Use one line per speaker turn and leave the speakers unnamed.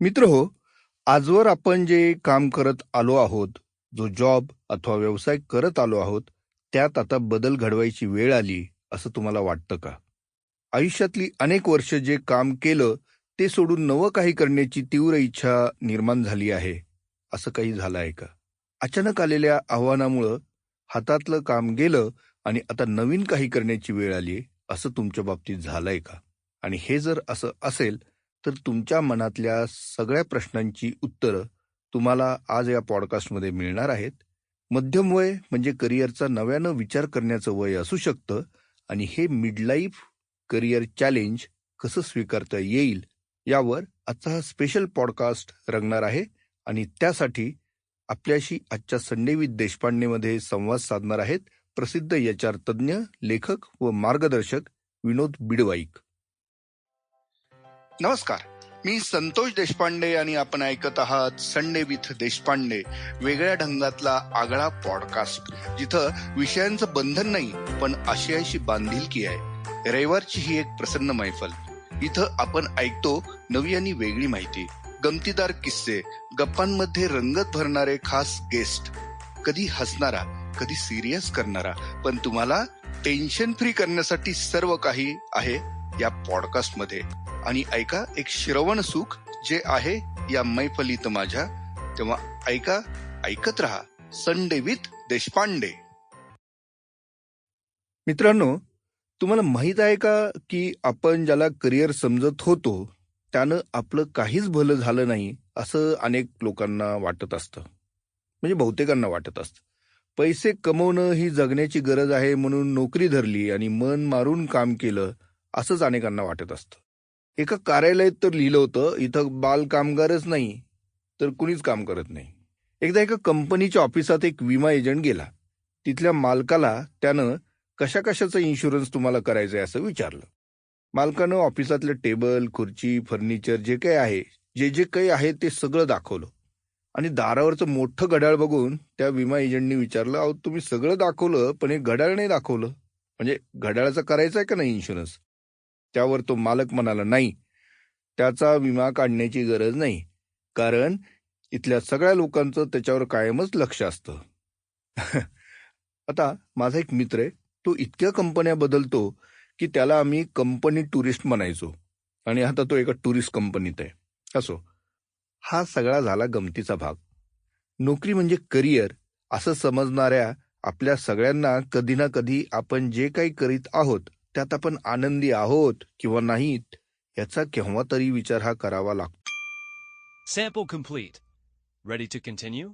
मित्र हो आजवर आपण जे काम करत आलो आहोत जो जॉब अथवा व्यवसाय करत आलो आहोत त्यात आता बदल घडवायची वेळ आली असं तुम्हाला वाटतं का? आयुष्यातली अनेक वर्ष जे काम केलं ते सोडून नवं काही करण्याची तीव्र इच्छा निर्माण झाली आहे असं काही झालं आहे का? अचानक आलेल्या आव्हानामुळं हातातलं काम गेलं आणि आता नवीन काही करण्याची वेळ आली असं तुमच्या बाबतीत झालंय का? आणि हे जर असं असेल तर तुमच्या मनातल्या सगळ्या प्रश्नांची उत्तरं तुम्हाला आज या पॉडकास्टमध्ये मिळणार आहेत. मध्यम वय म्हणजे करिअरचा नव्यानं विचार करण्याचं वय असू शकतं आणि हे मिडलाईफ करिअर चॅलेंज कसं स्वीकारता येईल यावर आजचा हा स्पेशल पॉडकास्ट रंगणार आहे आणि त्यासाठी आपल्याशी आजच्या संडेवीत देशपांडेमध्ये संवाद साधणार आहेत प्रसिद्ध याचार तज्ज्ञ लेखक व मार्गदर्शक विनोद बिडवाईक. नमस्कार. मी संतोष देशपांडे आणि आपण ऐकत आहात संडे विथ देशपांडे वेगळ्या ढंगातला आगळा पॉडकास्ट जिथं विषयांचं बंधन नाही पण आशयाशी बांधिलकी आहे. रविवारची ही एक प्रसन्न मैफल. इथं आपण ऐकतो नवी आणि वेगळी माहिती. गमतीदार किस्से गप्पांमध्ये रंगत भरणारे खास गेस्ट कधी हसणारा कधी सिरियस करणारा पण तुम्हाला टेन्शन फ्री करण्यासाठी सर्व काही आहे या पॉडकास्टमध्ये आणि ऐका एक श्रवण सुख जे आहे या मैफलीत माझ्या. तेव्हा ऐका ऐकत रहा संडे विथ देशपांडे. मित्रांनो तुम्हाला माहीत आहे का की आपण ज्याला करिअर समजत होतो त्यानं आपलं काहीच भलं झालं नाही असं अनेक लोकांना वाटत असतं. म्हणजे बहुतेकांना वाटत असतं. पैसे कमवणं ही जगण्याची गरज आहे म्हणून नोकरी धरली आणि मन मारून काम केलं असंच अनेकांना वाटत असतं. एका कार्यालयात तर लिहिलं होतं इथं बाल कामगारच नाही तर कुणीच काम करत नाही. एकदा एका कंपनीच्या ऑफिसात एक विमा एजंट गेला. तिथल्या मालकाला त्यानं कशा कशाचा इन्शुरन्स तुम्हाला करायचंय असं विचारलं. मालकानं ऑफिसातलं टेबल खुर्ची फर्निचर जे काही आहे जे जे काही आहे ते सगळं दाखवलं. आणि दारावरचं मोठं घड्याळ बघून त्या विमा एजंटनी विचारलं अहो तुम्ही सगळं दाखवलं पण हे घड्याळ नाही दाखवलं. म्हणजे घड्याळाचं करायचं आहे का नाही इन्शुरन्स? त्यावर तो मालक म्हणाला नाही त्याचा विमा काढण्याची गरज नाही कारण इथल्या सगळ्या लोकांचं त्याच्यावर कायमच लक्ष असतं. आता माझा एक मित्र आहे तो इतक्या कंपन्या बदलतो की त्याला आम्ही कंपनी टुरिस्ट म्हणायचो. आणि आता तो एका टुरिस्ट कंपनीत आहे. असो हा सगळा झाला गमतीचा भाग. नोकरी म्हणजे करिअर असं समजणाऱ्या आपल्या सगळ्यांना कधी ना कधी आपण जे काही करीत आहोत त्यात आपण आनंदी आहोत किंवा नाहीत याचा केव्हा तरी विचार हा करावा लागतो
Sample complete. Ready to continue?